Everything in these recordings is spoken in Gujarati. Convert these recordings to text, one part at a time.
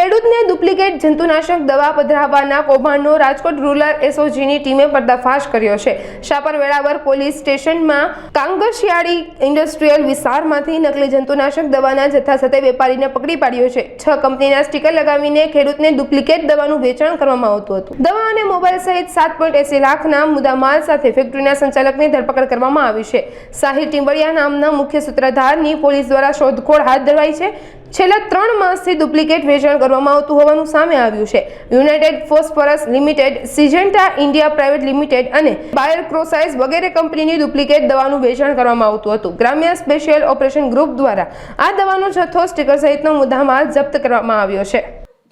ખેડૂતને ડુપ્લિકેટ જંતુનાશક દવા પધરાવવાના કૌભાંડનો રાજકોટ રૂરલ એસઓજીની ટીમે પર્દાફાશ કર્યો છે. શાપર વેળાવર પોલીસ સ્ટેશનમાં કાંગશિયાળી ઇન્ડસ્ટ્રીયલ વિસ્તારમાંથી નકલી જંતુનાશક દવાના જથ્થા સાથે વેપારીને પકડી પાડ્યો છે. છ કંપનીના સ્ટીકર લગાવીને ખેડૂતને ડુપ્લિકેટ દવાનું વેચાણ કરવામાં આવતું હતું. દવા અને મોબાઈલ સહિત સાત પોઈન્ટ એસી લાખના મુદ્દામાલ સાથે ફેક્ટરીના સંચાલકની ધરપકડ કરવામાં આવી છે. સાહિર ટીમ્બડિયા નામના મુખ્ય સૂત્રધારની પોલીસ દ્વારા શોધખોળ હાથ ધરાઈ છે. છેલ્લા ત્રણ માસથી ડુપ્લિકેટ વેચાણ કરવામાં આવતું હોવાનું સામે આવ્યું છે. United phosphorus limited, Syngenta India private limited અને બાયર ક્રોસાઇઝ વગેરે કંપનીની ડુપ્લિકેટ દવાનું વેચાણ કરવામાં આવતું હતું. ગ્રામ્ય સ્પેશિયલ ઓપરેશન ગ્રુપ દ્વારા આ દવાનો જથ્થો સ્ટીકર સહિતનો મુદ્દામાલ જપ્ત કરવામાં આવ્યો છે.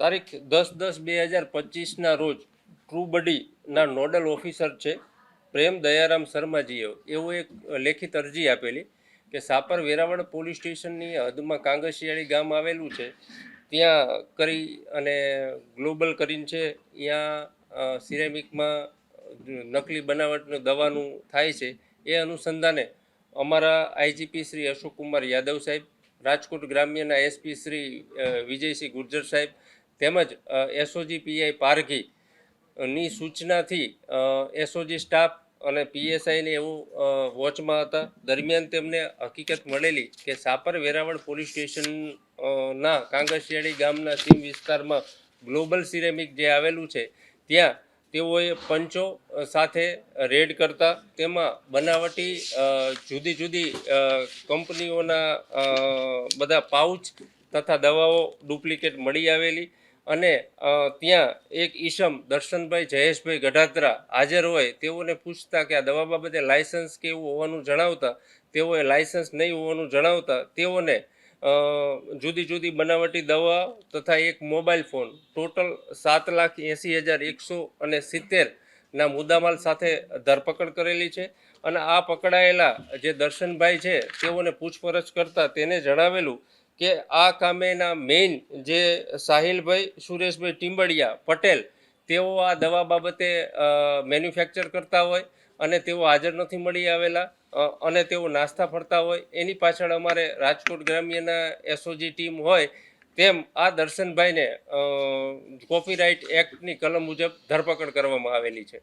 તારીખ દસ દસ બે હજાર પચીસના રોજ ટ્રુ બડીના નોડલ ઓફિસર છે પ્રેમ દયારામ શર્માજીએ એવું એક લેખિત અરજી આપેલી. કે સાપર વેરાવળ પોલીસ સ્ટેશનની હદમાં કાંગસિયાળી ગામ આવેલું છે. ત્યાં કરી અને ગ્લોબલ કરીને છે ત્યાં સિરેમિકમાં નકલી બનાવટનું દવાનું થાય છે, એ અનુસંધાને અમારા આઈજીપી શ્રી અશોકકુમાર યાદવ સાહેબ, રાજકોટ ગ્રામ્યના એસપી શ્રી વિજયસિંહ ગુર્જર સાહેબ, તેમજ એસઓજી પીઆઈ પારઘી ની સૂચનાથી એસઓજી સ્ટાફ અને પીએસઆઈને એવું વોચમાં હતા. દરમિયાન તેમને હકીકત મળેલી કે સાપર વેરાવળ પોલીસ સ્ટેશનના કાંગસિયાળી ગામના સીમ વિસ્તારમાં ગ્લોબલ સિરેમિક જે આવેલું છે, ત્યાં તેઓએ પંચો સાથે રેડ કરતા. તેમાં બનાવટી જુદી જુદી કંપનીઓના બધા પાઉચ તથા દવાઓ ડુપ્લિકેટ મળી આવેલી. અને ત્યાં એક ઈસમ દર્શનભાઈ જયેશભાઈ ગઢાત્રા હાજર હોય, તેઓને પૂછતા કે આ દવા બાબતે લાયસન્સ કે એવું હોવાનું જણાવતા? તેઓએ લાયસન્સ નહીં હોવાનું જણાવતા? તેઓને જુદી જુદી બનાવટી દવા તથા એક મોબાઈલ ફોન ટોટલ સાત લાખ એંસી હજાર એકસો અને સિત્તેરના મુદ્દામાલ સાથે ધરપકડ કરેલી છે. અને આ પકડાયેલા જે દર્શનભાઈ છે, તેઓને પૂછપરછ કરતા તેને જણાવેલું કે આ કામેના મેઇન જે સાહિલભાઈ, સુરેશભાઈ ટીમ્બડિયા પટેલ, તેઓ આ દવા બાબતે મેન્યુફેક્ચર કરતા હોય અને તેઓ હાજર નથી મળી આવેલા અને તેઓ નાસ્તા ફરતા હોય. એની પાછળ અમારે રાજકોટ ગ્રામ્યના એસઓજી ટીમ હોય તેમ આ દર્શનભાઈને કોપીરાઇટ એક્ટની કલમ મુજબ ધરપકડ કરવામાં આવેલી છે.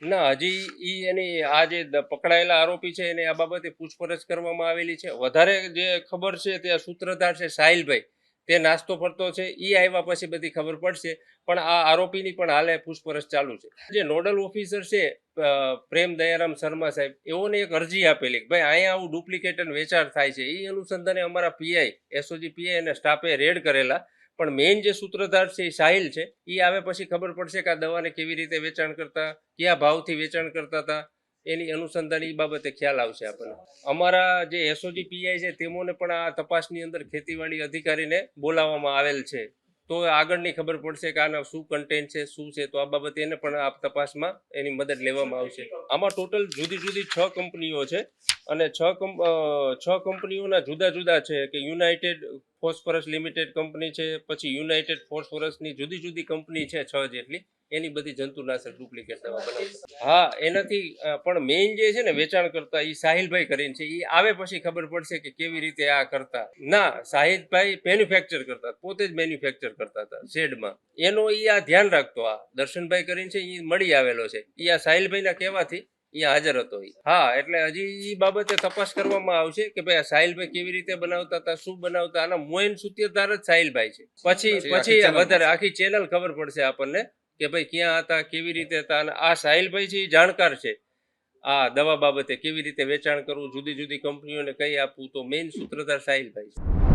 ના, હજી ઈ એની આ જે પકડાયેલા આરોપી છે, એને આ બાબતે પૂછપરછ કરવામાં આવેલી છે. વધારે જે ખબર છે તે સૂત્રધાર છે સાહિલભાઈ. તે નાસ્તો ફરતો છે, ઈ આવ્યા પછી બધી ખબર પડશે, પણ આ આરોપીની પણ હાલે પૂછપરછ ચાલુ છે. જે નોડલ ઓફિસર છે પ્રેમ દયારામ શર્મા સાહેબ, એઓને એક અરજી આપેલી ભાઈ, અહીંયા આવું ડુપ્લિકેટ અને વેચાણ થાય છે. એ અનુસંધાને અમારા પીઆઈ, એસઓજી પીઆઈ અને સ્ટાફે રેડ કરેલા. પણ મેઇન જે સૂત્રધાર છે એ સાહિલ છે એ આવે પછી ખબર પડશે કે આ દવાને કેવી રીતે વેચાણ કરતા, કયા ભાવથી વેચાણ કરતા હતા, એની અનુસંધાન એ બાબતે ખ્યાલ આવશે આપણને. અમારા જે એસઓજી પીઆઈ છે તેમને પણ આ તપાસની અંદર ખેતીવાડી અધિકારીને બોલાવવામાં આવેલ છે. તો આગળની ખબર પડશે કે આના શું કન્ટેન્ટ છે, શું છે, તો આ બાબતે એને પણ આ તપાસમાં એની મદદ લેવામાં આવશે. આમાં ટોટલ જુદી જુદી છ કંપનીઓ છે. અને છ છ કંપનીઓના જુદા જુદા છે કે યુનાઇટેડ ફોસ્ફરસ લિમિટેડ કંપની છે, પછી યુનાઇટેડ ફોસ્ફરસની જુદી જુદી કંપની છે છ જેટલી, એની બધી જંતુનાશક ડુપ્લિકેટ દવા બનાવતા હા, એનાથી પણ મેઇન જે છે ને વેચાણ કરતા એ સાહિલભાઈ કરીને છે એ આવે પછી ખબર પડશે કે કેવી રીતે આ કરતા. ના, સાહિલભાઈ મેન્યુફેક્ચર કરતા, પોતે જ મેન્યુફેક્ચર કરતા હતા, શેડમાં. એનો એ આ ધ્યાન રાખતો, આ દર્શનભાઈ કરીને છે એ મળી આવેલો છે. એ આ સાહિલભાઈના કહેવાથી અહીંયા હાજર હતો હા એટલે હજી એ બાબતે તપાસ કરવામાં આવશે કે ભાઈ સાહિલભાઈ કેવી રીતે બનાવતા હતા શું બનાવતા આના મોઈન સૂત્રધાર જ સાહિલભાઈ છે. પછી પછી વધારે આખી ચેનલ ખબર પડશે આપણને કે ભાઈ ક્યાં હતા કેવી રીતે હતા અને આ સાહિલભાઈ છે એ જાણકાર છે. આ દવા બાબતે કેવી રીતે વેચાણ કરવું જુદી જુદી કંપનીઓને કઈ આપવું તો મેઇન સૂત્રધાર સાહિલભાઈ છે.